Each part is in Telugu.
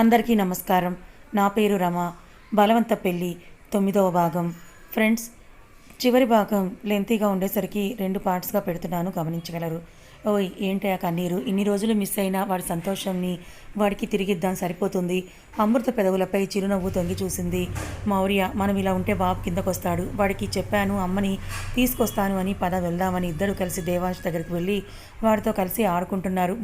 అందరికీ నమస్కారం. నా పేరు రమ. బలవంత పెళ్ళి తొమ్మిదవ భాగం. ఫ్రెండ్స్ చివరి భాగం లెంతీగా ఉండేసరికి రెండు పార్ట్స్గా పెడుతున్నాను గమనించగలరు. ఓయ్ ఏంటి ఆ కన్నీరు? ఇన్ని రోజులు మిస్ అయినా వాడి సంతోషంని వాడికి తిరిగిద్దాం సరిపోతుంది. అమృత పెదవులపై చిరునవ్వు తొంగి చూసింది. మౌర్య మనం ఇలా ఉంటే బాబు కిందకొస్తాడు. వాడికి చెప్పాను అమ్మని తీసుకొస్తాను అని పద వెళ్దామని ఇద్దరు కలిసి దేవాంశ్ దగ్గరికి వెళ్ళి వాడితో కలిసి ఆడుకుంటున్నారు.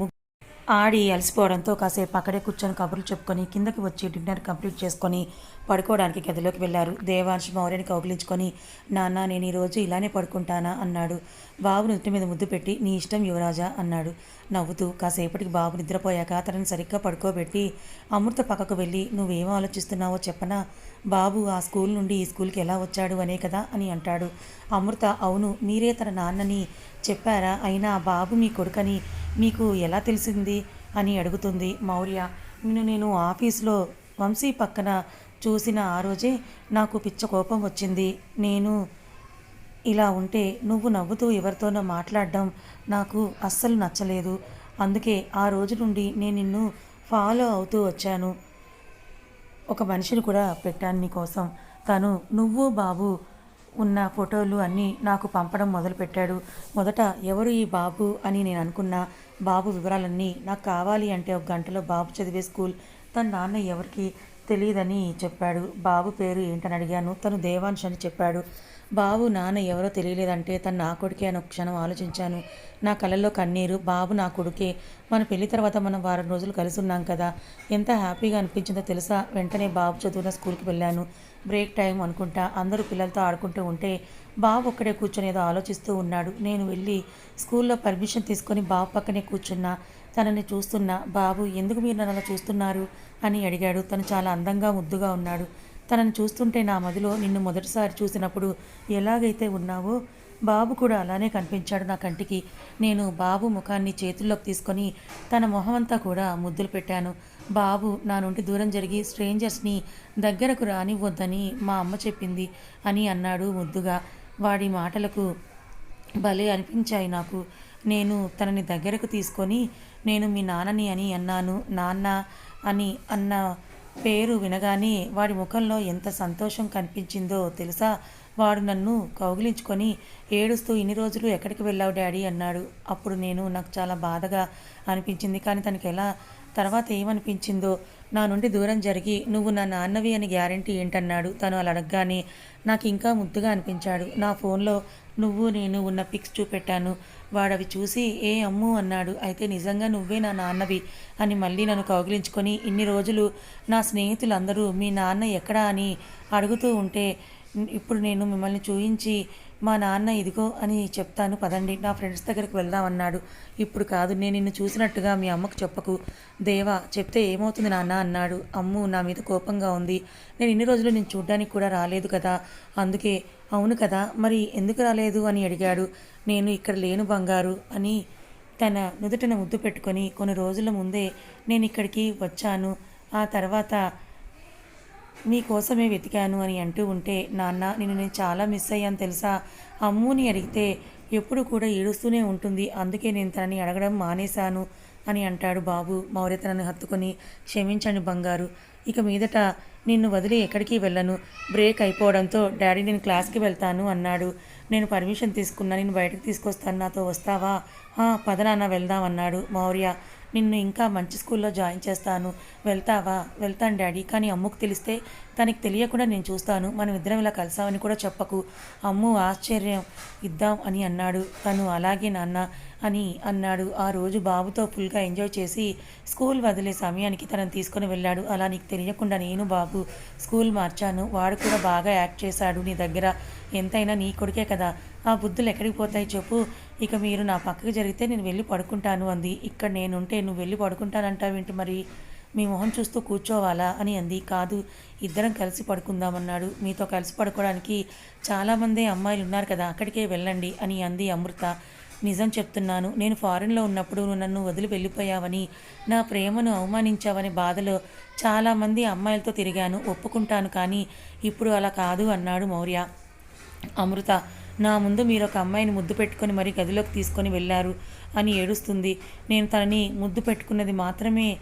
ఆడి అలసిపోవడంతో కాసేపు అక్కడే కూర్చొని కబుర్లు చెప్పుకొని కిందకి వచ్చి డిన్నర్ కంప్లీట్ చేసుకొని పడుకోవడానికి గదిలోకి వెళ్ళారు. దేవాంశ్ మౌర్యని కౌగిలించుకొని నాన్న నేను ఈరోజు ఇలానే పడుకుంటానా? అన్నాడు. బాబు నుదుటి మీద ముద్దు పెట్టి నీ ఇష్టం యువరాజా అన్నాడు. నవ్వుతూ కాసేపటికి బాబు నిద్రపోయాక తనని సరిగ్గా పడుకోబెట్టి అమృత పక్కకు వెళ్ళి నువ్వేం ఆలోచిస్తున్నావో చెప్పనా? బాబు ఆ స్కూల్ నుండి ఈ స్కూల్కి ఎలా వచ్చాడు అనే కదా అని అంటాడు. అమృత అవును మీరే తన నాన్నని చెప్పారా? అయినా బాబు మీ కొడుకని మీకు ఎలా తెలిసింది? అని అడుగుతుంది మౌర్య. నిన్ను నేను ఆఫీస్లో వంశీ పక్కన చూసిన ఆ రోజే నాకు పిచ్చ కోపం వచ్చింది. నేను ఇలా ఉంటే నువ్వు నవ్వుతూ ఎవరితోనో మాట్లాడడం నాకు అస్సలు నచ్చలేదు. అందుకే ఆ రోజు నుండి నేను నిన్ను ఫాలో అవుతూ వచ్చాను. ఒక మనిషిని కూడా పెట్టాను నీకోసం తను నువ్వు బాబు ఉన్న ఫోటోలు అన్నీ నాకు పంపడం మొదలుపెట్టాడు. మొదట ఎవరు ఈ బాబు అని నేను అనుకున్న. బాబు వివరాలన్నీ నాకు కావాలి అంటే ఒక గంటలో బాబు చదివే స్కూల్. తన నాన్న ఎవరికి తెలియదని చెప్పాడు. బాబు పేరు ఏంటని అడిగాను. తను దేవాన్ష్ అని చెప్పాడు. బాబు నాన్న ఎవరో తెలియలేదంటే తను నా కొడుకే అని ఒక క్షణం ఆలోచించాను. నా కళ్ళల్లో కన్నీరు బాబు నా కొడుకే. మన పెళ్ళి తర్వాత మనం వారం రోజులు కలిసి ఉన్నాం కదా. ఎంత హ్యాపీగా అనిపించిందో తెలుసా? వెంటనే బాబు చదువున స్కూల్కి వెళ్ళాను. బ్రేక్ టైం అనుకుంటా అందరూ పిల్లలతో ఆడుకుంటూ ఉంటే బాబు ఒక్కడే కూర్చొని ఏదో ఆలోచిస్తూ ఉన్నాడు. నేను వెళ్ళి స్కూల్లో పర్మిషన్ తీసుకొని బాబు పక్కనే కూర్చున్నా. తనని చూస్తున్నా. బాబు ఎందుకు మీరు నన్ను చూస్తున్నారు? అని అడిగాడు. తను చాలా అందంగా ముద్దుగా ఉన్నాడు. తనను చూస్తుంటే నా మదిలో నిన్ను మొదటిసారి చూసినప్పుడు ఎలాగైతే ఉన్నావో బాబు కూడా అలానే కనిపించాడు నా కంటికి. నేను బాబు ముఖాన్ని చేతుల్లోకి తీసుకొని తన మొహమంతా కూడా ముద్దులు పెట్టాను. బాబు నా నుండి దూరం జరిగి స్ట్రేంజర్స్ని దగ్గరకు రానివ్వద్దని మా అమ్మ చెప్పింది అని అన్నాడు ముద్దుగా. వాడి మాటలకు భలే అనిపించాయి నాకు. నేను తనని దగ్గరకు తీసుకొని నేను మీ నాన్నని అని అన్నాను. నాన్న అని అన్న పేరు వినగానే వాడి ముఖంలో ఎంత సంతోషం కనిపించిందో తెలుసా? వాడు నన్ను కౌగిలించుకొని ఏడుస్తూ ఇన్ని రోజులు ఎక్కడికి వెళ్ళావు డాడీ? అన్నాడు. అప్పుడు నేను నాకు చాలా బాధగా అనిపించింది. కానీ తనకి ఎలా తర్వాత ఏమనిపించిందో నా నుండి దూరం జరిగి నువ్వు నా నాన్నవి అని గ్యారంటీ ఏంటన్నాడు? తను అలా అడగగానే నాకు ఇంకా ముద్దుగా అనిపించాడు. నా ఫోన్లో నువ్వు నేను ఉన్న పిక్స్ చూపెట్టాను. వాడవి చూసి ఏ అమ్ము అన్నాడు. అయితే నిజంగా నువ్వే నా నాన్నవి అని మళ్ళీ నన్ను కౌగిలించుకొని ఇన్ని రోజులు నా స్నేహితులందరూ మీ నాన్న ఎక్కడా? అని అడుగుతూ ఉంటే ఇప్పుడు నేను మిమ్మల్ని చూయించి మా నాన్న ఇదిగో అని చెప్తాను పదండి. నా ఫ్రెండ్స్ దగ్గరికి వెళ్దామన్నాడు ఇప్పుడు కాదు నేను నిన్ను చూసినట్టుగా మీ అమ్మకు చెప్పకు. దేవా చెప్తే ఏమవుతుంది నాన్న అన్నాడు. అమ్ము నా మీద కోపంగా ఉంది. నేను ఇన్ని రోజులు నేను చూడ్డానికి కూడా రాలేదు కదా. అందుకే అవును కదా మరి ఎందుకు రాలేదు అని అడిగాడు. నేను ఇక్కడ లేను బంగారు అని తన నుదుటను ముద్దు పెట్టుకొని కొన్ని రోజుల ముందే నేను ఇక్కడికి వచ్చాను. ఆ తర్వాత నీకోసమే వెతికాను అని అంటూ ఉంటే నాన్న నిన్ను నేను చాలా మిస్ అయ్యాను తెలుసా? అమ్ముని అడిగితే ఎప్పుడు కూడా ఏడుస్తూనే ఉంటుంది అందుకే నేను తనని అడగడం మానేశాను అని అంటాడు బాబు. మౌర్య తనని హత్తుకొని క్షమించండి బంగారు. ఇక మీదట నిన్ను వదిలి ఎక్కడికి వెళ్ళను? బ్రేక్ అయిపోవడంతో డాడీ నేను క్లాస్కి వెళ్తాను అన్నాడు. నేను పర్మిషన్ తీసుకున్నా నేను బయటకు తీసుకొస్తాను నాతో వస్తావా? "ఆ, పద నాన్న వెళ్దాం అన్నాడు మౌర్య. నిన్ను ఇంకా మంచి స్కూల్లో జాయిన్ చేస్తాను. వెళ్తావా? వెళ్తాను డాడీ. కానీ అమ్ముకు తెలిస్తే తనకి తెలియకుండా నేను చూస్తాను. మనం ఇద్దరం ఇలా కలిసామని కూడా చెప్పకు. అమ్ము ఆశ్చర్యం. ఇద్దాం అని అన్నాడు. తను అలాగే నాన్న. అని అన్నాడు. ఆ రోజు బాబుతో ఫుల్గా ఎంజాయ్ చేసి స్కూల్ వదిలే సమయానికి తనను తీసుకొని వెళ్ళాడు. అలా నీకు తెలియకుండా నేను బాబు స్కూల్ మార్చాను. వాడు కూడా బాగా యాక్ట్ చేశాడు నీ దగ్గర. ఎంతైనా నీ కొడుకే కదా. ఆ బుద్ధులు ఎక్కడికి పోతాయి చెప్పు. ఇక మీరు నా పక్కకి జరిగితే నేను వెళ్ళి పడుకుంటాను అంది. ఇక్కడ నేనుంటే నువ్వు వెళ్ళి పడుకుంటానంటావేంటి మరి? మీ మొహం చూస్తూ కూర్చోవాలా అని అంది. కాదు ఇద్దరం కలిసి పడుకుందామన్నాడు. మీతో కలిసి పడుకోవడానికి చాలామంది అమ్మాయిలు ఉన్నారు కదా. అక్కడికే వెళ్ళండి అని అంది అమృత. నిజం చెప్తున్నాను. నేను ఫారెన్లో ఉన్నప్పుడు నువ్వు నన్ను వదిలి వెళ్ళిపోయావని నా ప్రేమను అవమానించావని బాధలో చాలామంది అమ్మాయిలతో తిరిగాను. ఒప్పుకుంటాను కానీ ఇప్పుడు అలా కాదు అన్నాడు మౌర్య. అమృత నా ముందు మీరు ఒక అమ్మాయిని ముద్దు పెట్టుకొని మరి గదిలోకి తీసుకొని వెళ్ళారు అని ఏడుస్తుంది. నేను తనని ముద్దు పెట్టుకున్నది మాత్రమే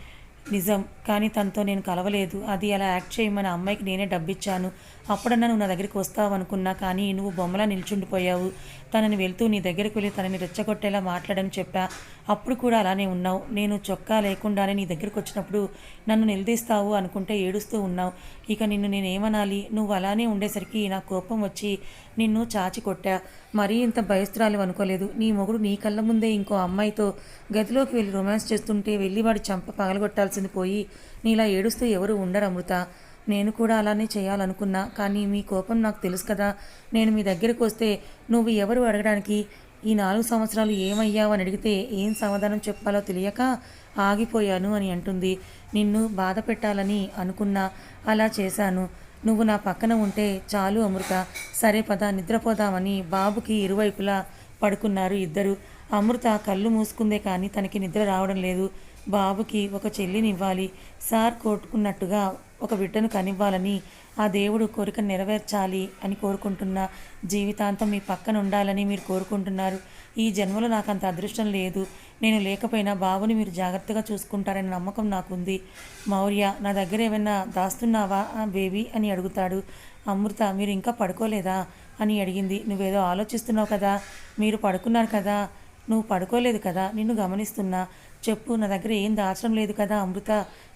నిజం కానీ తనతో నేను కలవలేదు. అది అలా యాక్ట్ చేయమని అమ్మాయికి నేనే డబ్బిచ్చాను. అప్పుడన్నా నువ్వు నా దగ్గరికి వస్తావు అనుకున్నా కానీ నువ్వు బొమ్మలా నిల్చుండిపోయావు. తనని వెళ్తూ నీ దగ్గరికి వెళ్ళి తనని రెచ్చగొట్టేలా మాట్లాడని చెప్పా. అప్పుడు కూడా అలానే ఉన్నావు. నేను చొక్కా లేకుండానే నీ దగ్గరికి వచ్చినప్పుడు నన్ను నిలదీస్తావు అనుకుంటే ఏడుస్తూ ఉన్నావు. ఇక నిన్ను నేనేమనాలి? నువ్వు అలానే ఉండేసరికి నా కోపం వచ్చి నిన్ను చాచి కొట్టా. మరీ ఇంత భయస్త్రాలు అనుకోలేదు. నీ మొగుడు నీ కళ్ళ ముందే ఇంకో అమ్మాయితో గదిలోకి వెళ్ళి రొమాన్స్ చేస్తుంటే వెళ్ళి వాడి చంప పగలగొట్టాల్సింది పోయి నీలా ఏడుస్తూ ఎవరు ఉండరు అమృత. నేను కూడా అలానే చేయాలనుకున్నా కానీ మీ కోపం నాకు తెలుసు కదా. నేను మీ దగ్గరకు వస్తే నువ్వు ఎవరు అడగడానికి? ఈ నాలుగు సంవత్సరాలు ఏమయ్యావు అని అడిగితే ఏం సమాధానం చెప్పాలో తెలియక ఆగిపోయాను అని అంటుంది. నిన్ను బాధ పెట్టాలని అనుకున్నా అలా చేశాను. నువ్వు నా పక్కన ఉంటే చాలు అమృత. సరే పద నిద్రపోదామని బాబుకి ఇరువైపులా పడుకున్నారు ఇద్దరు. అమృత కళ్ళు మూసుకుందే కానీ తనకి నిద్ర రావడం లేదు. బాబుకి ఒక చెల్లినివ్వాలి. సార్ కోరుకున్నట్టుగా ఒక బిడ్డను కనివ్వాలని ఆ దేవుడు కోరిక నెరవేర్చాలి అని కోరుకుంటున్నా జీవితాంతం మీ పక్కన ఉండాలని మీరు కోరుకుంటున్నారు. ఈ జన్మలో నాకు అంత అదృష్టం లేదు. నేను లేకపోయినా బాబుని మీరు జాగ్రత్తగా చూసుకుంటారనే నమ్మకం నాకుంది. మౌర్య నా దగ్గర ఏమైనా దాస్తున్నావా ఆ బేబీ? అని అడుగుతాడు. అమృత మీరు ఇంకా పడుకోలేదా? అని అడిగింది. నువ్వేదో ఆలోచిస్తున్నావు కదా? మీరు పడుకున్నారు కదా? నువ్వు పడుకోలేదు కదా? నిన్ను గమనిస్తున్నా. చెప్పు నా దగ్గర ఏం దాచడం లేదు కదా అమృత.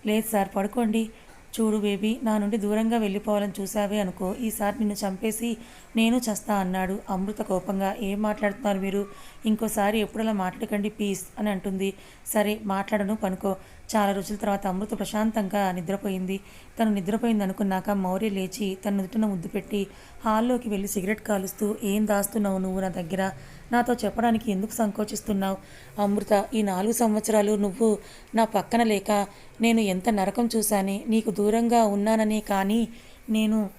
లేదు సార్ పడుకోండి. చూడు బేబీ నా నుండి దూరంగా వెళ్ళిపోవాలని చూసావే అనుకో ఈసారి నిన్ను చంపేసి నేను చస్తా అన్నాడు. అమృత కోపంగా ఏం మాట్లాడుతున్నారు మీరు? ఇంకోసారి ఎప్పుడలా మాట్లాడకండి ప్లీజ్ అని అంటుంది. సరే మాట్లాడను పనుకో. చాలా రోజుల తర్వాత అమృత ప్రశాంతంగా నిద్రపోయింది. తను నిద్రపోయింది అనుకున్నాక మౌర్య లేచి తన నుదుటిన ముద్దు పెట్టి హాల్లోకి వెళ్ళి సిగరెట్ కాలుస్తూ ఏం దాస్తున్నావు నువ్వు నా దగ్గర? నాతో చెప్పడానికి ఎందుకు సంకోచిస్తున్నావు? అమృత ఈ నాలుగు సంవత్సరాలు నువ్వు నా పక్కన లేక నేను ఎంత నరకం చూశాని? నీకు దూరంగా ఉన్నాననే కానీ నేను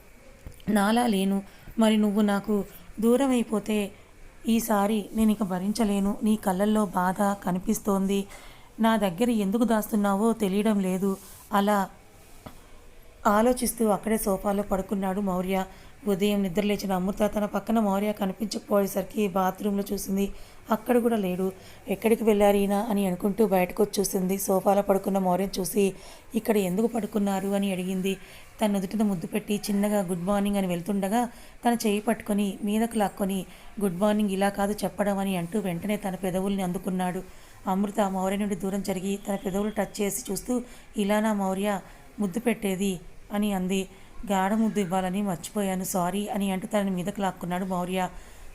నాలా లేను. మరి నువ్వు నాకు దూరం అయిపోతే ఈసారి నేను ఇక భరించలేను. నీ కళ్ళల్లో బాధ కనిపిస్తోంది. నా దగ్గర ఎందుకు దాస్తున్నావో తెలియడం లేదు. అలా ఆలోచిస్తూ అక్కడే సోఫాలో పడుకున్నాడు మౌర్య. ఉదయం నిద్రలేచిన అమృత తన పక్కన మౌర్య కనిపించకపోయేసరికి బాత్రూంలో చూసింది అక్కడ కూడా లేడు. ఎక్కడికి వెళ్ళారీనా అని అనుకుంటూ బయటకు వచ్చి చూసింది సోఫాలో పడుకున్న మౌర్యం చూసి ఇక్కడ ఎందుకు పడుకున్నారు? అని అడిగింది. తన నుదుటిన ముద్దు పెట్టి చిన్నగా గుడ్ మార్నింగ్ అని వెళ్తుండగా తన చేయి పట్టుకొని మీదకు లాక్కొని గుడ్ మార్నింగ్ ఇలా కాదు చెప్పడం అని అంటూ వెంటనే తన పెదవుల్ని అందుకున్నాడు. అమృత మౌర్య నుండి దూరం జరిగి తన పెదవులు టచ్ చేసి చూస్తూ ఇలానా మౌర్య ముద్దు పెట్టేది? అని అంది. గాఢ ముద్దు ఇవ్వాలని మర్చిపోయాను. సారీ అని అంటూ తనని మీదకు లాక్కున్నాడు మౌర్య.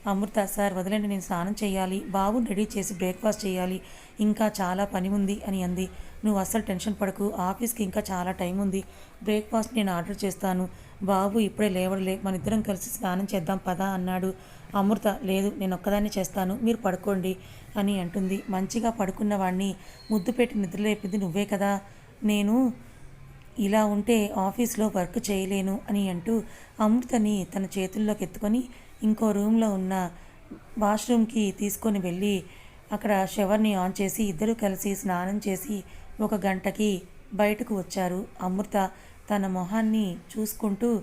అమృత సార్ వదిలేండి నేను స్నానం చేయాలి. బాబుని రెడీ చేసి బ్రేక్ఫాస్ట్ చేయాలి. ఇంకా చాలా పని ఉంది అని అంది. నువ్వు అస్సలు టెన్షన్ పడకు. ఆఫీస్కి ఇంకా చాలా టైం ఉంది. బ్రేక్ఫాస్ట్ నేను ఆర్డర్ చేస్తాను. బాబు ఇప్పుడే లేవడలే. మన ఇద్దరం కలిసి స్నానం చేద్దాం పదా అన్నాడు. అమృత లేదు నేను ఒక్కదాన్ని చేస్తాను. మీరు పడుకోండి అని అంటుంది. మంచిగా పడుకున్న వాడిని ముద్దు పెట్టి నిద్రలేపింది నువ్వే కదా. నేను ఇలా ఉంటే ఆఫీస్లో వర్క్ చేయలేను అని అంటూ అమృతని తన చేతుల్లోకి ఎత్తుకొని ఇంకో రూమ్లో ఉన్న వాష్రూమ్కి తీసుకొని వెళ్ళి అక్కడ షవర్ని ఆన్ చేసి ఇద్దరు కలిసి స్నానం చేసి ఒక గంటకి బయటకు వచ్చారు. అమృత తన మొహాన్ని చూసుకుంటూ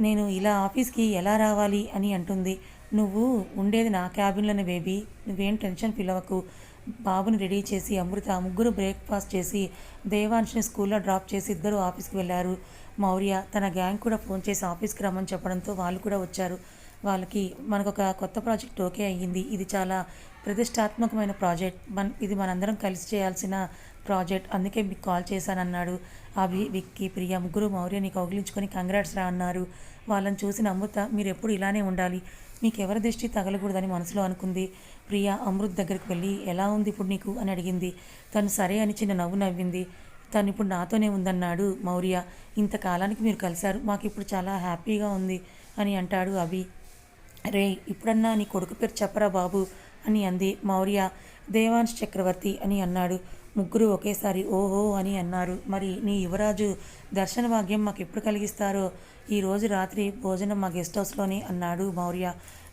నేను ఇలా ఆఫీస్కి ఎలా రావాలి? అని అంటుంది. నువ్వు ఉండేది నా క్యాబిన్లోనే బేబీ. నువ్వేం టెన్షన్ ఫీల్ అవ్వకు. బాబుని రెడీ చేసి అమృత ముగ్గురు బ్రేక్ఫాస్ట్ చేసి దేవాన్షిని స్కూల్లో డ్రాప్ చేసి ఇద్దరు ఆఫీస్కి వెళ్ళారు. మౌర్య తన గ్యాంగ్ కూడా ఫోన్ చేసి ఆఫీస్కి రమ్మని చెప్పడంతో వాళ్ళు కూడా వచ్చారు. వాళ్ళకి మనకు ఒక కొత్త ప్రాజెక్ట్ ఓకే అయ్యింది. ఇది చాలా ప్రతిష్టాత్మకమైన ప్రాజెక్ట్. మన ఇది మనందరం కలిసి చేయాల్సిన ప్రాజెక్ట్. అందుకే మీకు కాల్ చేశానన్నాడు. అభి విక్కీ ప్రియ ముగ్గురు మౌర్యని కౌగిలించుకొని కంగ్రాట్స్ రా అన్నారు. వాళ్ళని చూసిన అమృత మీరు ఎప్పుడు ఇలానే ఉండాలి. మీకు ఎవరి దృష్టి తగలకూడదని మనసులో అనుకుంది. ప్రియా అమృత్ దగ్గరికి వెళ్ళి ఎలా ఉంది ఇప్పుడు నీకు? అని అడిగింది. తను సరే అని చిన్న నవ్వు నవ్వింది. తను ఇప్పుడు నాతోనే ఉందన్నాడు మౌర్య. ఇంతకాలానికి మీరు కలిశారు. మాకు ఇప్పుడు చాలా హ్యాపీగా ఉంది అని అంటాడు అభి. రే ఇప్పుడన్నా నీ కొడుకు పేరు చెప్పరా బాబు అని అంది మౌర్య. దేవాంశ్ చక్రవర్తి అని అన్నాడు. ముగ్గురు ఒకేసారి ఓహో అని అన్నారు. మరి నీ యువరాజు దర్శన భాగ్యం మాకు ఎప్పుడు కలిగిస్తారో? ఈరోజు రాత్రి భోజనం మా గెస్ట్ హౌస్లోనే అన్నాడు మౌర్య.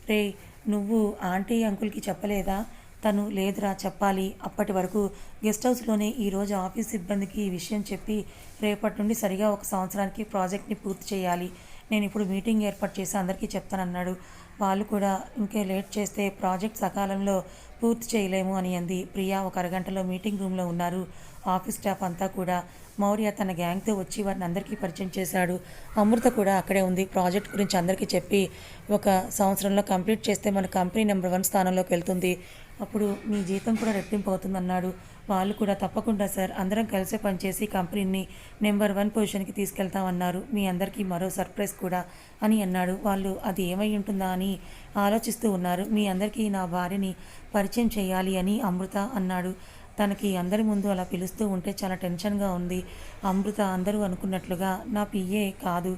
రే నువ్వు ఆంటీ అంకుల్కి చెప్పలేదా? తను లేదురా చెప్పాలి. అప్పటి వరకు గెస్ట్ హౌస్లోనే ఈరోజు ఆఫీస్ సిబ్బందికి ఈ విషయం చెప్పి రేపటి నుండి సరిగా ఒక సంవత్సరానికి ప్రాజెక్ట్ని పూర్తి చేయాలి. నేను ఇప్పుడు మీటింగ్ ఏర్పాటు చేసి అందరికీ చెప్తానన్నాడు. వాళ్ళు కూడా ఇంకే లేట్ చేస్తే ప్రాజెక్ట్ సకాలంలో పూర్తి చేయలేము అని అంది. ప్రియా ఒక అరగంటలో మీటింగ్ రూమ్లో ఉన్నారు. ఆఫీస్ స్టాఫ్ అంతా కూడా మౌర్య తన గ్యాంగ్తో వచ్చి వారిని అందరికీ పరిచయం చేశాడు. అమృత కూడా అక్కడే ఉంది. ప్రాజెక్ట్ గురించి అందరికీ చెప్పి ఒక సంవత్సరంలో కంప్లీట్ చేస్తే మన కంపెనీ నెంబర్ వన్ స్థానంలోకి వెళ్తుంది. అప్పుడు మీ జీతం కూడా రెట్టింపు అవుతుంది అన్నాడు వాళ్ళు కూడా తప్పకుండా సార్ అందరం కలిసే పనిచేసి కంపెనీని నెంబర్ వన్ పొజిషన్కి తీసుకెళ్తామన్నారు. మీ అందరికీ మరో సర్ప్రైజ్ కూడా అని అన్నాడు. వాళ్ళు అది ఏమై ఉంటుందా అని ఆలోచిస్తూ ఉన్నారు. మీ అందరికీ నా భార్యని పరిచయం చేయాలి అని అమృత అన్నాడు. తనకి అందరి ముందు అలా పిలుస్తూ ఉంటే చాలా టెన్షన్గా ఉంది. అమృత అందరూ అనుకున్నట్లుగా నా పిఏ కాదు.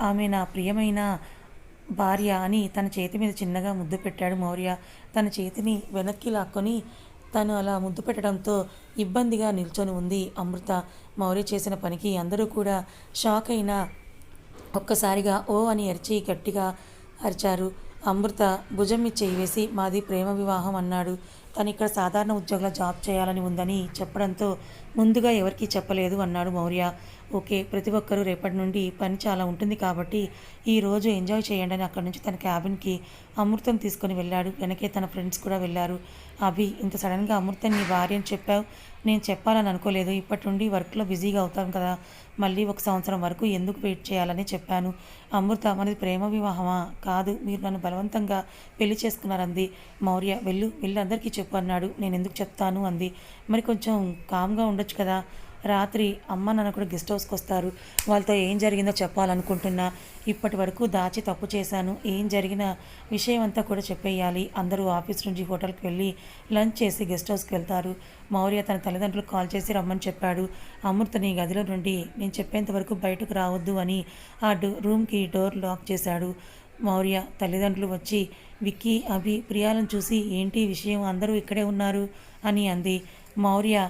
ఆమె నా ప్రియమైన భార్య అని తన చేతి మీద చిన్నగా ముద్దు పెట్టాడు మౌర్య. తన చేతిని వెనక్కి లాక్కొని తను అలా ముద్దు పెట్టడంతో ఇబ్బందిగా నిల్చొని ఉంది అమృత. మౌర్య చేసిన పనికి అందరూ కూడా షాక్ అయిన ఒక్కసారిగా ఓ అని అరిచి గట్టిగా అరిచారు. అమృత భుజం మీద చేయి వేసి మాది ప్రేమ వివాహం అన్నాడు. తను ఇక్కడ సాధారణ ఉద్యోగంలో జాబ్ చేయాలని ఉందని చెప్పడంతో ముందుగా ఎవరికీ చెప్పలేదు అన్నాడు మౌర్య. ఓకే ప్రతి ఒక్కరూ రేపటి నుండి పని చాలా ఉంటుంది కాబట్టి ఈ రోజు ఎంజాయ్ చేయండి అని అక్కడి నుంచి తన క్యాబిన్కి అమృతం తీసుకొని వెళ్ళాడు. వెనకే తన ఫ్రెండ్స్ కూడా వెళ్ళారు. అభి ఇంత సడన్గా అమృతం నీ భార్య అని చెప్పావు. నేను చెప్పాలని అనుకోలేదు. ఇప్పటి నుండి వర్క్లో బిజీగా అవుతాను కదా. మళ్ళీ ఒక సంవత్సరం వరకు ఎందుకు వెయిట్ చేయాలని చెప్పాను. అమృత మనది ప్రేమ వివాహమా? కాదు మీరు నన్ను బలవంతంగా పెళ్ళి చేసుకున్నారంది. మౌర్య వెళ్ళు వెళ్ళి అందరికీ చెప్పు అన్నాడు. నేను ఎందుకు చెప్తాను? అంది. మరి కొంచెం కామ్గా ఉండొచ్చు కదా. రాత్రి అమ్మ నాన్న కూడా గెస్ట్ హౌస్కి వస్తారు. వాళ్ళతో ఏం జరిగిందో చెప్పాలనుకుంటున్నా. ఇప్పటి వరకు దాచి తప్పు చేశాను. ఏం జరిగిన విషయం అంతా కూడా చెప్పేయాలి. అందరూ ఆఫీస్ నుంచి హోటల్కి వెళ్ళి లంచ్ చేసి గెస్ట్ హౌస్కి వెళ్తారు. మౌర్య తన తల్లిదండ్రులకు కాల్ చేసి రమ్మని చెప్పాడు. అమృతని గదిలో నుండి నేను చెప్పేంత వరకు బయటకు రావద్దు అని ఆ డో రూమ్కి డోర్ లాక్ చేశాడు. మౌర్య తల్లిదండ్రులు వచ్చి విక్కీ అభి ప్రియాలను చూసి ఏంటి విషయం? అందరూ ఇక్కడే ఉన్నారు అని అంది. మౌర్య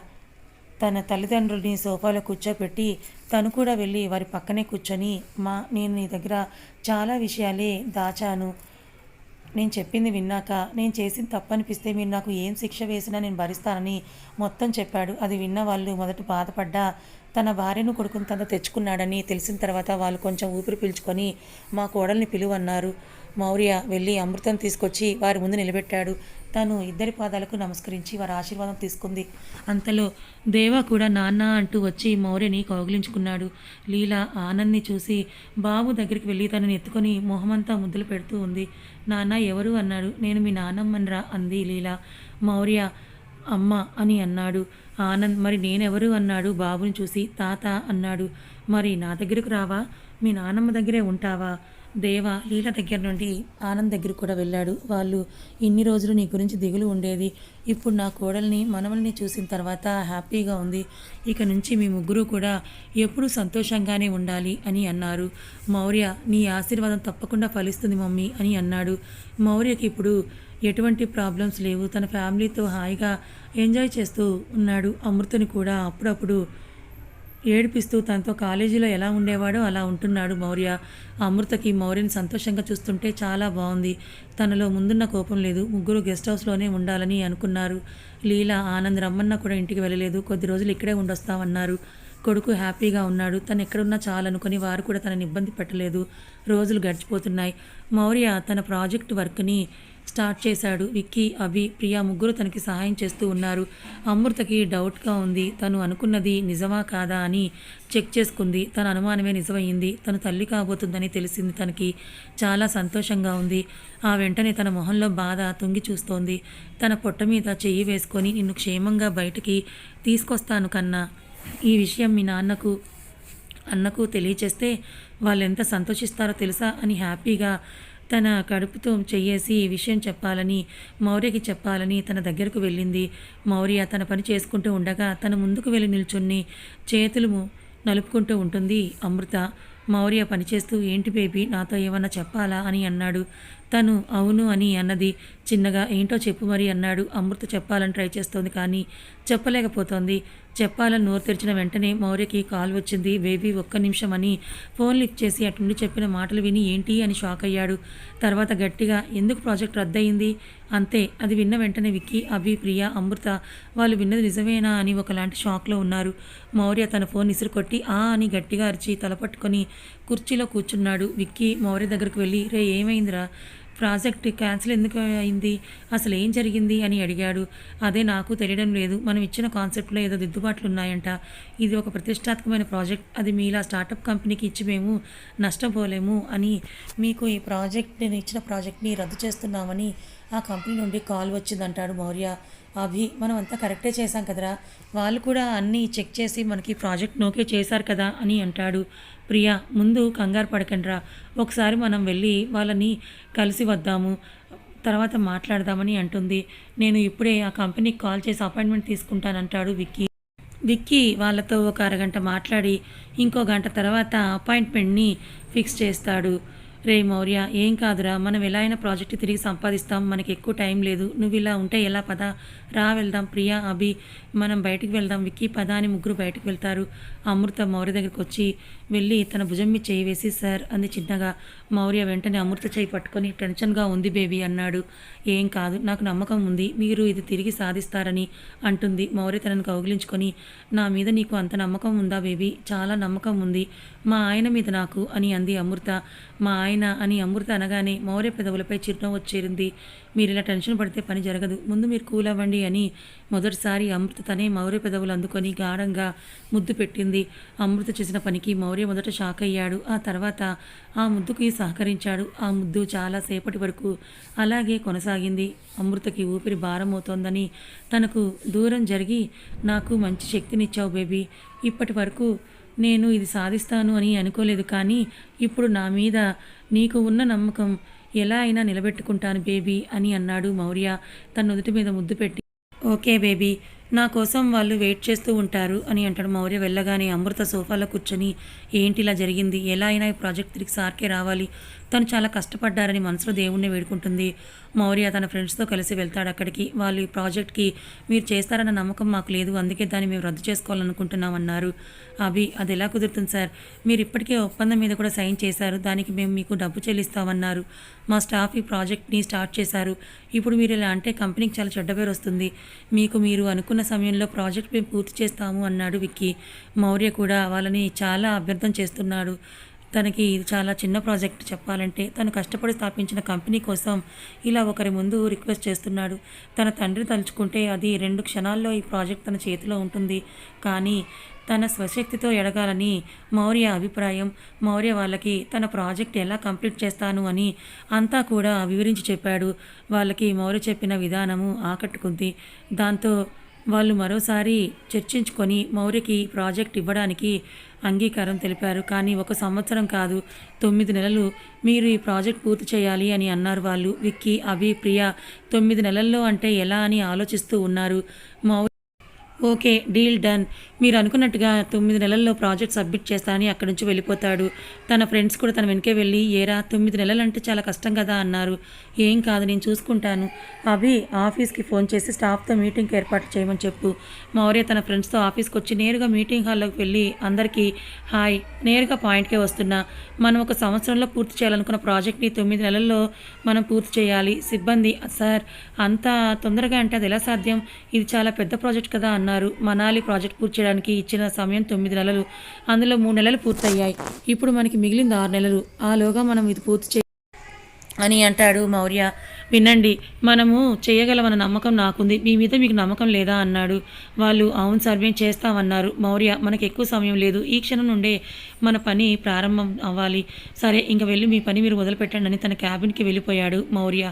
తన తల్లిదండ్రుల్ని సోఫాలో కూర్చోపెట్టి తను కూడా వెళ్ళి వారి పక్కనే కూర్చొని మా నేను నీ దగ్గర చాలా విషయాలే దాచాను. నేను చెప్పింది విన్నాక నేను చేసింది తప్పనిపిస్తే మీరు నాకు ఏం శిక్ష వేసినా నేను భరిస్తానని మొత్తం చెప్పాడు. అది విన్న వాళ్ళు మొదట బాధపడ్డా తన భార్యను కొడుకుని తన తెచ్చుకున్నాడని తెలిసిన తర్వాత వాళ్ళు కొంచెం ఊపిరి పీల్చుకొని మా కోడల్ని పిలువన్నారు మౌర్య వెళ్ళి అమృతం తీసుకొచ్చి వారి ముందు నిలబెట్టాడు. తను ఇద్దరి పాదాలకు నమస్కరించి వారి ఆశీర్వాదం తీసుకుంది. అంతలో దేవా కూడా నాన్న అంటూ వచ్చి మౌర్యని కౌగిలించుకున్నాడు. లీల ఆనంద్ని చూసి బాబు దగ్గరికి వెళ్ళి తనని ఎత్తుకొని మొహమంతా ముద్దులు పెడుతూ ఉంది. నాన్న ఎవరు? అన్నాడు. నేను మీ నాన్నమ్మనరా అంది లీల. మౌర్య అమ్మ అని అన్నాడు. ఆనంద్ మరి నేనెవరు? అన్నాడు బాబుని చూసి. తాత అన్నాడు. మరి నా దగ్గరకు రావా? మీ నాన్నమ్మ దగ్గరే ఉంటావా? దేవ లీల దగ్గర నుండి ఆనంద్ దగ్గర కూడా వెళ్ళాడు. వాళ్ళు ఇన్ని రోజులు నీ గురించి దిగులు ఉండేది. ఇప్పుడు నా కోడల్ని మనవల్ని చూసిన తర్వాత హ్యాపీగా ఉంది. ఇక నుంచి మీ ముగ్గురు కూడా ఎప్పుడూ సంతోషంగానే ఉండాలి అని అన్నారు. మౌర్య నీ ఆశీర్వాదం తప్పకుండా ఫలిస్తుంది మమ్మీ అని అన్నాడు. మౌర్యకి ఇప్పుడు ఎటువంటి ప్రాబ్లమ్స్ లేవు. తన ఫ్యామిలీతో హాయిగా ఎంజాయ్ చేస్తూ ఉన్నాడు అమృతని కూడా అప్పుడప్పుడు ఏడిపిస్తూ తనతో కాలేజీలో ఎలా ఉండేవాడో అలా ఉంటున్నాడు మౌర్య. అమృతకి మౌర్యని సంతోషంగా చూస్తుంటే చాలా బాగుంది. తనలో ముందున్న కోపం లేదు. ముగ్గురు గెస్ట్ హౌస్లోనే ఉండాలని అనుకున్నారు. లీల ఆనంద్ రమ్మన్న కూడా ఇంటికి వెళ్ళలేదు. కొద్ది రోజులు ఇక్కడే ఉండొస్తామన్నారు. కొడుకు హ్యాపీగా ఉన్నాడు. తను ఎక్కడున్నా చాలనుకొని వారు కూడా తనని ఇబ్బంది పెట్టలేదు. రోజులు గడిచిపోతున్నాయి. మౌర్య తన ప్రాజెక్ట్ వర్క్ని స్టార్ట్ చేశాడు. విక్కీ అభి ప్రియా ముగ్గురు తనకి సహాయం చేస్తూ ఉన్నారు. అమృతకి డౌట్గా ఉంది. తను అనుకున్నది నిజమా కాదా అని చెక్ చేసుకుంది. తన అనుమానమే నిజమైంది తను తల్లి కాబోతుందని తెలిసింది తనకి. చాలా సంతోషంగా ఉంది. ఆ వెంటనే తన మొహంలో బాధ తొంగి చూస్తోంది. తన పొట్ట మీద చెయ్యి వేసుకొని నిన్ను క్షేమంగా బయటికి తీసుకొస్తాను కన్నా. ఈ విషయం మీ నాన్నకు అన్నకు తెలియచేస్తే వాళ్ళు ఎంత సంతోషిస్తారో తెలుసా? అని హ్యాపీగా తన కడుపుతో చెయ్యేసి ఈ విషయం చెప్పాలని మౌర్యకి చెప్పాలని తన దగ్గరకు వెళ్ళింది. మౌర్య తన పని చేసుకుంటూ ఉండగా తన ముందుకు వెళ్ళి నిల్చుని చేతులు నలుపుకుంటూ ఉంటుంది. అమృత మౌర్య పనిచేస్తూ ఏంటి బేబీ నాతో ఏమన్నా చెప్పాలా? అని అన్నాడు. తను అవును అని అన్నది. చిన్నగా ఏంటో చెప్పు మరి అన్నాడు. అమృత చెప్పాలని ట్రై చేస్తోంది కానీ చెప్పలేకపోతోంది. చెప్పాలని నోరు తెరిచిన వెంటనే మౌర్యకి కాల్ వచ్చింది. బేబీ ఒక్క నిమిషం అని ఫోన్ లిఫ్ట్ చేసి అటు నుండి చెప్పిన మాటలు విని ఏంటి అని షాక్ అయ్యాడు. తర్వాత గట్టిగా ఎందుకు ప్రాజెక్ట్ రద్దయింది? అంతే అది విన్న వెంటనే విక్కీ అభి ప్రియ అమృత వాళ్ళు విన్నది నిజమేనా? అని ఒకలాంటి షాక్లో ఉన్నారు. మౌర్య తన ఫోన్ ఇసురుకొట్టి ఆ అని గట్టిగా అరిచి తలపట్టుకొని కుర్చీలో కూర్చున్నాడు. విక్కీ మౌర్య దగ్గరకు వెళ్ళి రే ఏమైందిరా? ప్రాజెక్ట్ క్యాన్సిల్ ఎందుకు అయింది? అసలు ఏం జరిగింది? అని అడిగాడు. అదే నాకు తెలియడం లేదు. మనం ఇచ్చిన కాన్సెప్ట్లో ఏదో దిద్దుబాట్లు ఉన్నాయంట. ఇది ఒక ప్రతిష్టాత్మకమైన ప్రాజెక్ట్. అది మీలా స్టార్టప్ కంపెనీకి ఇచ్చి మేము నష్టపోలేము అని మీకు ఈ ప్రాజెక్ట్ నేను ఇచ్చిన ప్రాజెక్ట్ని రద్దు చేస్తున్నామని ఆ కంపెనీ నుండి కాల్ వచ్చిందంటాడు మౌర్య. అభి మనం అంతా కరెక్టే చేశాం కదరా. వాళ్ళు కూడా అన్నీ చెక్ చేసి మనకి ప్రాజెక్ట్ నోకే చేశారు కదా అని అంటాడు. ప్రియా ముందు కంగారు పడకండిరా. ఒకసారి మనం వెళ్ళి వాళ్ళని కలిసి వద్దాము తర్వాత మాట్లాడదామని అంటుంది. నేను ఇప్పుడే ఆ కంపెనీకి కాల్ చేసి అపాయింట్మెంట్ తీసుకుంటానంటాడు విక్కీ. విక్కీ వాళ్ళతో ఒక అరగంట మాట్లాడి ఇంకో గంట తర్వాత అపాయింట్మెంట్ని ఫిక్స్ చేస్తాడు. రే మౌర్య ఏం కాదురా మనం ఎలా అయినా ప్రాజెక్ట్ తిరిగి సంపాదిస్తాం మనకి ఎక్కువ టైం లేదు. నువ్వు ఇలా ఉంటే ఎలా పద? రా వెళ్దాం ప్రియా అభి మనం బయటికి వెళ్దాం విక్కీ పద అని ముగ్గురు బయటకు వెళ్తారు. అమృత మౌర్య దగ్గరికి వచ్చి వెళ్ళి తన భుజం మీద చేయి వేసి సార్ అంది చిన్నగా. మౌర్య వెంటనే అమృత చేయి పట్టుకొని టెన్షన్గా ఉంది బేబీ అన్నాడు. ఏం కాదు నాకు నమ్మకం ఉంది. మీరు ఇది తిరిగి సాధిస్తారని అంటుంది. మౌర్య తనను కౌగిలించుకొని నా మీద నీకు అంత నమ్మకం ఉందా బేబీ? చాలా నమ్మకం ఉంది. మా ఆయన మీద నాకు అని అంది అమృత. మా ఆయన అని అమృత అనగానే మౌర్య పెదవులపై చిరునవ్వు వచ్చేరింది. మీరు ఇలా టెన్షన్ పడితే పని జరగదు. ముందు మీరు కూల్ అవ్వండి అని మొదటిసారి అమృత తనే మౌర్య పెదవులు అందుకొని గాఢంగా ముద్దు పెట్టింది. అమృత చేసిన పనికి మౌర్య మొదట షాక్ అయ్యాడు. ఆ తర్వాత ఆ ముద్దుకి సహకరించాడు. ఆ ముద్దు చాలా సేపటి వరకు అలాగే కొనసాగింది. అమృతకి ఊపిరి భారం అవుతోందని తనకు దూరం జరిగి నాకు మంచి శక్తినిచ్చావు బేబీ. ఇప్పటి వరకు నేను ఇది సాధిస్తాను అని అనుకోలేదు కానీ ఇప్పుడు నా మీద నీకు ఉన్న నమ్మకం ఎలా అయినా నిలబెట్టుకుంటాను బేబీ అని అన్నాడు మౌర్య. తన నుదుటి మీద ముద్దు పెట్టి ఓకే బేబీ నా కోసం వాళ్ళు వెయిట్ చేస్తూ ఉంటారు అని అంటాడు మౌర్య వెళ్ళగానే అమృత సోఫాలో కూర్చొని ఏంటి ఇలా జరిగింది? ఎలా అయినా ఈ ప్రాజెక్ట్ తిరిగి సార్కే రావాలి. తను చాలా కష్టపడ్డారని మనసులో దేవుణ్ణి వేడుకుంటుంది. మౌర్య తన ఫ్రెండ్స్తో కలిసి వెళ్తాడు అక్కడికి. వాళ్ళు ఈ ప్రాజెక్ట్కి మీరు చేస్తారన్న నమ్మకం మాకు లేదు అందుకే దాన్ని మేము రద్దు చేసుకోవాలనుకుంటున్నామన్నారు. అవి అభి అది ఎలా కుదురుతుంది సార్? మీరు ఇప్పటికే ఒప్పందం మీద కూడా సైన్ చేశారు దానికి మేము మీకు డబ్బు చెల్లిస్తామన్నారు. మా స్టాఫ్ ఈ ప్రాజెక్ట్ని స్టార్ట్ చేశారు. ఇప్పుడు మీరు ఇలా అంటే కంపెనీకి చాలా చెడ్డ పేరు వస్తుంది. మీకు మీరు అనుకున్న సమయంలో ప్రాజెక్ట్ మేము పూర్తి చేస్తాము అన్నాడు విక్కీ. మౌర్య కూడా వాళ్ళని చాలా అభ్యర్థం చేస్తున్నాడు. తనకి ఇది చాలా చిన్న ప్రాజెక్ట్ చెప్పాలంటే తను కష్టపడి స్థాపించిన కంపెనీ కోసం ఇలా ఒకరి ముందు రిక్వెస్ట్ చేస్తున్నాడు. తన తండ్రి తలుచుకుంటే అది రెండు క్షణాల్లో ఈ ప్రాజెక్ట్ తన చేతిలో ఉంటుంది. కానీ తన స్వశక్తితో ఎడగాలని మౌర్య అభిప్రాయం మౌర్య వాళ్ళకి తన ప్రాజెక్ట్ ఎలా కంప్లీట్ చేస్తాను అని అంతా కూడా వివరించి చెప్పాడు. వాళ్ళకి మౌర్య చెప్పిన విధానము ఆకట్టుకుంది. దాంతో వాళ్ళు మరోసారి చర్చించుకొని మౌర్యకి ప్రాజెక్ట్ ఇవ్వడానికి అంగీకారం తెలిపారు. కానీ ఒక సంవత్సరం కాదు తొమ్మిది నెలలు మీరు ఈ ప్రాజెక్ట్ పూర్తి చేయాలి అని అన్నారు వాళ్ళు. విక్కీ అభి ప్రియ తొమ్మిది నెలల్లో అంటే ఎలా అని ఆలోచిస్తూ ఉన్నారు. మౌ ఓకే డీల్ డన్. మీరు అనుకున్నట్టుగా తొమ్మిది నెలల్లో ప్రాజెక్ట్ సబ్మిట్ చేస్తానని అక్కడి నుంచి వెళ్ళిపోతాడు. తన ఫ్రెండ్స్ కూడా తన వెనకే వెళ్ళి ఏరా తొమ్మిది నెలలు అంటే చాలా కష్టం కదా అన్నారు. ఏం కాదు నేను చూసుకుంటాను. అవి ఆఫీస్కి ఫోన్ చేసి స్టాఫ్తో మీటింగ్కి ఏర్పాటు చేయమని చెప్పు. మౌర్య తన ఫ్రెండ్స్తో ఆఫీస్కి వచ్చి నేరుగా మీటింగ్ హాల్లోకి వెళ్ళి అందరికీ హాయ్ నేరుగా పాయింట్కే వస్తున్నా. మనం ఒక సంవత్సరంలో పూర్తి చేయాలనుకున్న ప్రాజెక్ట్ని తొమ్మిది నెలల్లో మనం పూర్తి చేయాలి. సిబ్బంది సార్ అంత తొందరగా అంటే అది ఎలా సాధ్యం? ఇది చాలా పెద్ద ప్రాజెక్ట్ కదా అన్నారు. మనాలి ప్రాజెక్ట్ పూర్తి చేయడానికి ఇచ్చిన సమయం తొమ్మిది నెలలు అందులో మూడు నెలలు పూర్తయ్యాయి. ఇప్పుడు మనకి మిగిలింది ఆరు నెలలు. ఆలోగా మనం ఇది పూర్తి చే అని అంటాడు మౌర్య. వినండి మనము చేయగలమన్న నమ్మకం నాకుంది. మీ మీద మీకు నమ్మకం లేదా అన్నాడు. వాళ్ళు అవును సార్ మేము చేస్తామన్నారు. మౌర్య మనకు ఎక్కువ సమయం లేదు. ఈ క్షణం నుండే మన పని ప్రారంభం అవ్వాలి. సరే ఇంక వెళ్ళి మీ పని మీరు మొదలుపెట్టండి అని తన క్యాబిన్కి వెళ్ళిపోయాడు మౌర్య.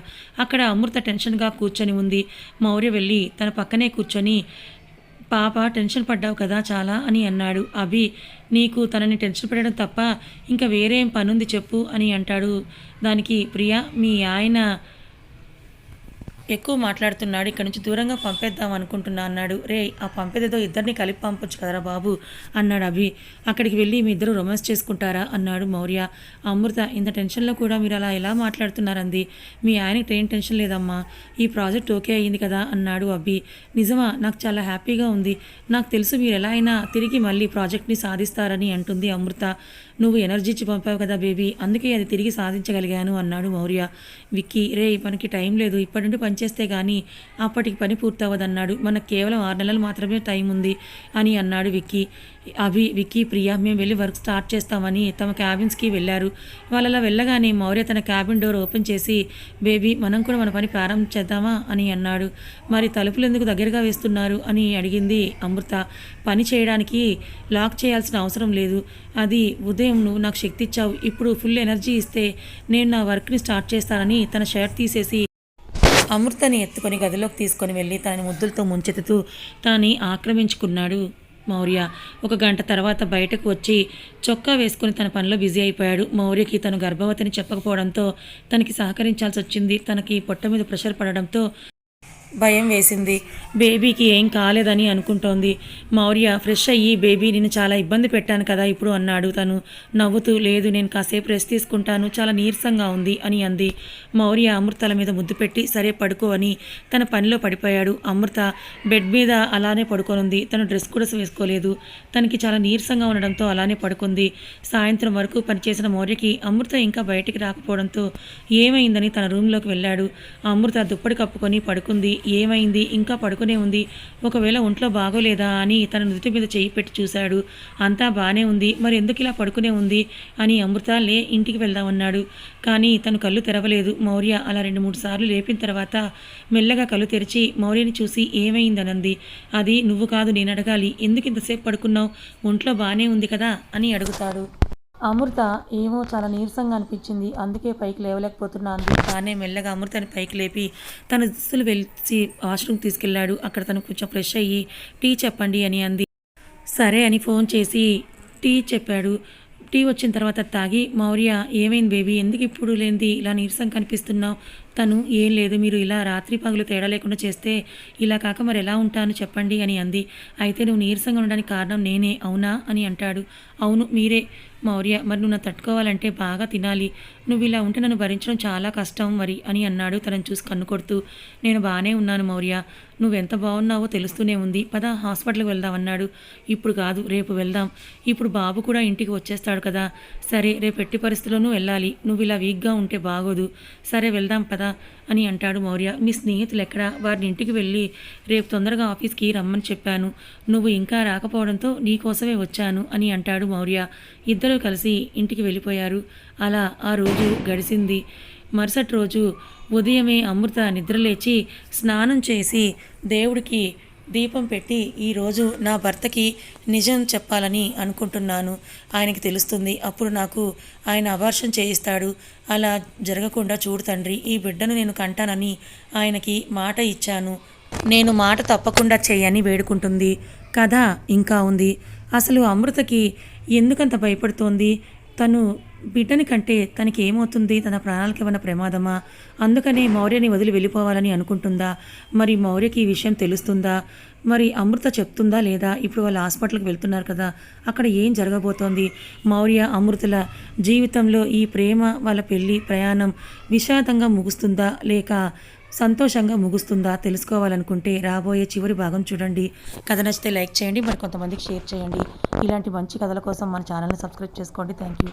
అక్కడ అమృత టెన్షన్గా కూర్చొని ఉంది. మౌర్య వెళ్ళి తన పక్కనే కూర్చొని పాప టెన్షన్ పడ్డావు కదా చాలా అని అన్నాడు. అభి నీకు తనని టెన్షన్ పెట్టడం తప్ప ఇంకా వేరేం పనుంది చెప్పు అని అంటాడు. దానికి ప్రియా మీ ఆయన ఎక్కువ మాట్లాడుతున్నాడు ఇక్కడ నుంచి దూరంగా పంపేద్దాం అనుకుంటున్నా అన్నాడు. రే ఆ పంపేదేదో ఇద్దరిని కలిపి పంపొచ్చు కదరా బాబు అన్నాడు అభి. అక్కడికి వెళ్ళి మీ ఇద్దరు రొమాన్స్ చేసుకుంటారా? అన్నాడు మౌర్య. అమృత ఇంత టెన్షన్లో కూడా మీరు అలా ఎలా మాట్లాడుతున్నారంది? మీ ఆయనకి ట్రైన్ టెన్షన్ లేదమ్మా ఈ ప్రాజెక్ట్ ఓకే అయ్యింది కదా? అన్నాడు అభి. నిజమా నాకు చాలా హ్యాపీగా ఉంది. నాకు తెలుసు మీరు ఎలా అయినా తిరిగి మళ్ళీ ప్రాజెక్ట్ని సాధిస్తారని అంటుంది అమృత. నువ్వు ఎనర్జీ ఇచ్చి పంపావు కదా బేబీ. అందుకే అది తిరిగి సాధించగలిగాను అన్నాడు మౌర్య. విక్కీ రే మనకి టైం లేదు. ఇప్పటి నుండి పనిచేస్తే కానీ అప్పటికి పని పూర్తవదన్నాడు మనకు కేవలం ఆరు నెలలు మాత్రమే టైం ఉంది అని అన్నాడు విక్కీ. అభి విక్కీ ప్రియా మేము వెళ్ళి వర్క్ స్టార్ట్ చేస్తామని తమ క్యాబిన్స్కి వెళ్ళారు. వాళ్ళలా వెళ్ళగానే మౌర్య తన క్యాబిన్ డోర్ ఓపెన్ చేసి బేబీ మనం కూడా మన పని ప్రారంభించేద్దామా అని అన్నాడు. మరి తలుపులు ఎందుకు దగ్గరగా వేస్తున్నారు అని అడిగింది అమృత. పని చేయడానికి లాక్ చేయాల్సిన అవసరం లేదు. అది ఉదయం నువ్వు నాకు శక్తి ఇచ్చావు. ఇప్పుడు ఫుల్ ఎనర్జీ ఇస్తే నేను నా వర్క్ని స్టార్ట్ చేస్తానని తన షర్ట్ తీసేసి అమృతని ఎత్తుకొని గదిలోకి తీసుకొని వెళ్ళి తనని ముద్దులతో ముంచెత్తుతూ తనని ఆక్రమించుకున్నాడు మౌర్య. ఒక గంట తర్వాత బయటకు వచ్చి చొక్కా వేసుకుని తన పనిలో బిజీ అయిపోయాడు. మౌర్యకి తను గర్భవతిని చెప్పకపోవడంతో తనకి సహకరించాల్సి వచ్చింది. తనకి పొట్ట మీద ప్రెషర్ పడడంతో భయం వేసింది. బేబీకి ఏం కాలేదని అనుకుంటోంది. మౌర్య ఫ్రెష్ అయ్యి బేబీ నేను చాలా ఇబ్బంది పెట్టాను కదా ఇప్పుడు అన్నాడు తను. నవ్వుతూ లేదు నేను కాసేపు రెస్ట్ తీసుకుంటాను చాలా నీరసంగా ఉంది అని అంది. మౌర్య అమృతల మీద ముద్దు పెట్టి సరే పడుకో అని తన పనిలో పడిపోయాడు. అమృత బెడ్ మీద అలానే పడుకొనుంది. తను డ్రెస్ కూడా వేసుకోలేదు. తనకి చాలా నీరసంగా ఉండడంతో అలానే పడుకుంది. సాయంత్రం వరకు పనిచేసిన మౌర్యకి అమృత ఇంకా బయటికి రాకపోవడంతో ఏమైందని తన రూమ్లోకి వెళ్ళాడు. అమృత దుప్పటి కప్పుకొని పడుకుంది. ఏమైంది? ఇంకా పడుకునే ఉంది. ఒకవేళ ఒంట్లో బాగోలేదా అని తన నుదుటి మీద చేయి పెట్టి చూశాడు. అంతా బాగానే ఉంది. మరి ఎందుకు ఇలా పడుకునే ఉంది? అని అమృత లే ఇంటికి వెళ్దామన్నాడు. కానీ తను కళ్ళు తెరవలేదు. మౌర్య అలా రెండు మూడు సార్లు లేపిన తర్వాత మెల్లగా కళ్ళు తెరిచి మౌర్యని చూసి ఏమైందనంది? అది నువ్వు కాదు నేను అడగాలి. ఎందుకు ఇంతసేపు పడుకున్నావు? ఒంట్లో బాగానే ఉంది కదా? అని అడుగుతాడు. అమృత ఏమో చాలా నీరసంగా అనిపించింది. అందుకే పైకి లేవలేకపోతున్నా అంది. తానే మెల్లగా అమృతని పైకి లేపి తన దుస్తులు వెళ్ళి వాష్రూమ్ తీసుకెళ్ళాడు. అక్కడ తను కొంచెం ఫ్రెష్ అయ్యి టీ చెప్పండి అని అంది. సరే అని ఫోన్ చేసి టీ చెప్పాడు. టీ వచ్చిన తర్వాత తాగి మౌర్య ఏమైంది బేబీ? ఎందుకు ఇప్పుడు లేనిది? ఇలా నీరసం కనిపిస్తున్నావు. తను ఏం లేదు మీరు ఇలా రాత్రి పగులు తేడా లేకుండా చేస్తే ఇలా కాక మరి ఎలా ఉంటాను చెప్పండి అని అంది. అయితే నువ్వు నీరసంగా ఉండడానికి కారణం నేనే అవునా? అని అంటాడు. అవును మీరే. మౌర్య మరి నువ్వు నన్ను తట్టుకోవాలంటే బాగా తినాలి. నువ్వు ఇలా ఉంటే నన్ను భరించడం చాలా కష్టం మరి అని అన్నాడు తనను చూసి కన్ను కొడుతూ. నేను బాగానే ఉన్నాను మౌర్య. నువ్వెంత బాగున్నావో తెలుస్తూనే ఉంది. పద హాస్పిటల్కి వెళ్దాం అన్నాడు. ఇప్పుడు కాదు రేపు వెళ్దాం. ఇప్పుడు బాబు కూడా ఇంటికి వచ్చేస్తాడు కదా. సరే రేపు ఎట్టి పరిస్థితుల్లోనూ వెళ్ళాలి. నువ్వు ఇలా వీక్గా ఉంటే బాగోదు. సరే వెళ్దాం పదా. అని అంటాడు మౌర్య. మీ స్నేహితులు ఎక్కడ? వారిని ఇంటికి వెళ్ళి రేపు తొందరగా ఆఫీస్కి రమ్మని చెప్పాను. నువ్వు ఇంకా రాకపోవడంతో నీ కోసమే వచ్చాను అని అంటాడు మౌర్య. ఇద్దరూ కలిసి ఇంటికి వెళ్ళిపోయారు. అలా ఆ రోజు గడిచింది మరుసటి రోజు ఉదయమే అమృత నిద్రలేచి స్నానం చేసి దేవుడికి దీపం పెట్టి ఈరోజు నా భర్తకి నిజం చెప్పాలని అనుకుంటున్నాను. ఆయనకి తెలుస్తుంది. అప్పుడు నాకు ఆయన అబార్షన్ చేయిస్తాడు. అలా జరగకుండా చూడు తండ్రి ఈ బిడ్డను నేను కంటానని ఆయనకి మాట ఇచ్చాను. నేను మాట తప్పకుండా చేయని వేడుకుంటుంది. కథ ఇంకా ఉంది. అసలు అమృతకి ఎందుకంత భయపడుతోంది? తను బిడ్డని కంటే తనకి ఏమవుతుంది తన ప్రాణాలకి ఏమైనా ప్రమాదమా? అందుకనే మౌర్యని వదిలి వెళ్ళిపోవాలని అనుకుంటుందా? మరి మౌర్యకి ఈ విషయం తెలుస్తుందా? మరి అమృత చెప్తుందా లేదా? ఇప్పుడు వాళ్ళు హాస్పిటల్కి వెళ్తున్నారు కదా అక్కడ ఏం జరగబోతోంది? మౌర్య అమృతుల జీవితంలో ఈ ప్రేమ వాళ్ళ పెళ్ళి ప్రయాణం విషాదంగా ముగుస్తుందా లేక సంతోషంగా ముగుస్తుందా తెలుసుకోవాలనుకుంటే రాబోయే చివరి భాగం చూడండి. కథ నచ్చితే లైక్ చేయండి మరి కొంతమందికి షేర్ చేయండి. ఇలాంటి మంచి కథల కోసం మన ఛానల్ని సబ్స్క్రైబ్ చేసుకోండి. Thank you